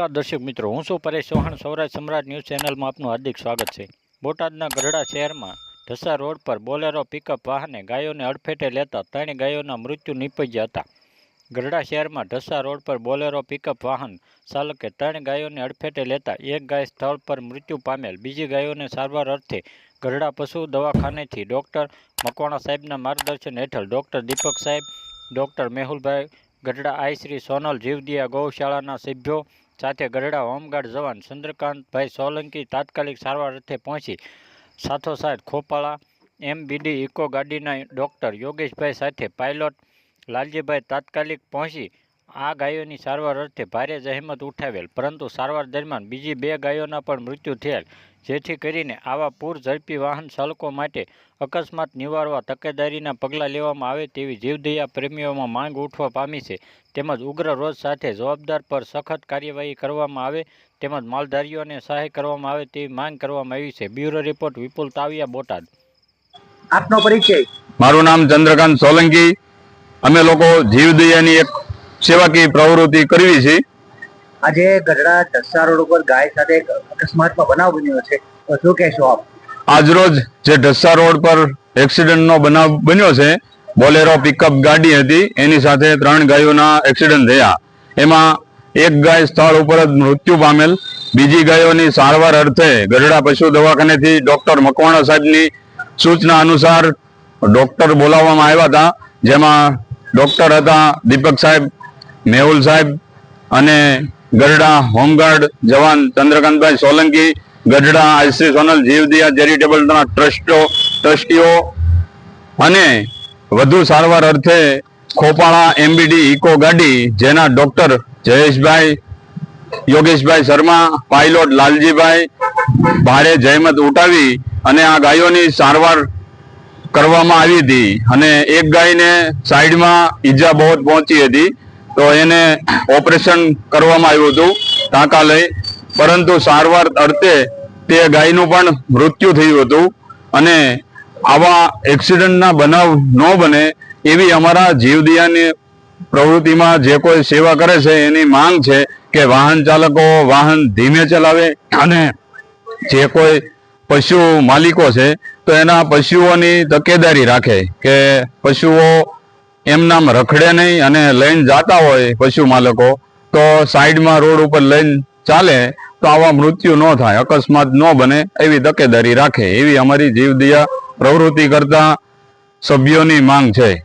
નમસ્કાર દર્શક મિત્રો, હું છું પરેશ ચૌહાણ, સૌરાષ્ટ્ર સમ્રાટ ન્યૂઝ ચેનલમાં આપનું હાર્દિક સ્વાગત છે. બોટાદના ગઢડા શહેરમાં ઢસા રોડ પર બોલેરો પિકઅપ વાહને ગાયોને અડફેટે લેતા ત્રણ ગાયોના મૃત્યુ નીપજ્યા હતા. ગઢડા શહેરમાં ઢસા રોડ પર બોલેરો પિકઅપ વાહન ચાલકે ત્રણ ગાયોને અડફેટે લેતા એક ગાય સ્થળ પર મૃત્યુ પામેલ. બીજી ગાયોને સારવાર અર્થે ગઢડા પશુ દવાખાનેથી ડૉક્ટર મકવાણા સાહેબના માર્ગદર્શન હેઠળ ડૉક્ટર દીપક સાહેબ, ડૉક્ટર મેહુલભાઈ ગઢડા, આઈ શ્રી સોનલ જીવદિયા ગૌશાળાના સભ્યો સાથે ગઢડા, હોમગાર્ડ જવાન ચંદ્રકાંતભાઈ સોલંકી તાત્કાલિક સારવાર અર્થે પહોંચી. સાથોસાથ ખોપાળા, એમબીડી, ઇકો ગાડીના ડૉક્ટર યોગેશભાઈ સાથે પાયલોટ લાલજીભાઈ તાત્કાલિક પહોંચી આ ગાયોની સારવાર અર્થે ભારે જહેમત ઉઠાવેલ પરંતુ સારવાર દરમિયાન બીજી બે ગાયોના પણ મૃત્યુ થયેલ જેથી કરીને આવા પૂર ઝડપી વાહન ચાલકો માટે અકસ્માત નિવારવા તકેદારીના પગલાં લેવામાં આવે તેવી જીવદયા પ્રેમીઓમાં માંગ ઉઠવા પામી છે. તેમજ ઉગ્ર રોજ સાથે જવાબદાર પર સખત કાર્યવાહી કરવામાં આવે તેમજ માલધારીઓને સહાય કરવામાં આવે તેવી માંગ કરવામાં આવી છે. Bureau report Vipul Taviya Botad. આપનો પરિચય? મારું નામ ચંદ્રકાંત સોલંકી. અમે લોકો જીવદયાની એક સેવાકીય પ્રવૃત્તિ કરવી છે. આજે ગઢડા ઢસા રોડ ઉપર ગાય સાથે એક અકસ્માતનો બનાવ બન્યો છે. તો શું કહેશો આપ? આજરોજ જે ઢસા રોડ પર એક્સિડન્ટનો બનાવ બન્યો છે બોલેરો પિકઅપ ગાડી હતી એની સાથે ત્રણ ગાયોના એક્સિડન્ટ થયા. એમાં એક ગાય સ્થળ ઉપર જ મૃત્યુ પામેલ બીજી ગાયોની સારવાર અર્થે ગઢડા પશુ દવાખાનેથી ડોક્ટર મકવાણા સાહેબની સૂચના અનુસાર ડોક્ટર બોલાવવામાં આવ્યા હતા જેમાં ડોક્ટર હતા દીપક સાહેબ મેહુલ સાહેબ અને ગઢડા હોમગાર્ડ જવાન ચંદ્રકાંતભાઈ સોલંકી, ગઢડા આઈશ્રી સોનલ જીવદિયા ચેરિટેબલના ટ્રસ્ટો, ટ્રસ્ટીઓ અને વધુ સારવાર અર્થે ખોપાળા એમબીડી ઇકો ગાડી, જેના ડોક્ટર જયેશભાઈ, યોગેશભાઈ શર્મા, પાયલોટ લાલજીભાઈ ભારે જહેમત ઉઠાવી અને આ ગાયોની સારવાર કરવામાં આવી હતી. અને એક ગાયને સાઈડમાં ઈજા બહુ પહોંચી હતી. તો એને ઓપરેશન કરવામાં આવ્યું હતું, ટાંકા લઈ. પરંતુ સારવાર અર્થે તે ગાયનું પણ મૃત્યુ થયું હતું. અને આવા એક્સિડન્ટના બનાવ ન બને એવી અમારા જીવદિયાની પ્રવૃત્તિમાં જે કોઈ સેવા કરે છે, એની માંગ છે કે વાહન ચાલકો વાહન ધીમે ચલાવે અને જે કોઈ પશુ માલિકો છે, તો એના પશુઓની તકેદારી રાખે કે પશુઓ એમનામ રખડે નહીં અને લઈને જાતા હોય પશુ માલકો, તો સાઈડમાં રોડ ઉપર લઈને ચાલે, તો આવા મૃત્યુ ન થાય, અકસ્માત ન બને, એવી તકેદારી રાખે, એવી અમારી જીવદિયા પ્રવૃત્તિ કરતા સભ્યોની માંગ છે.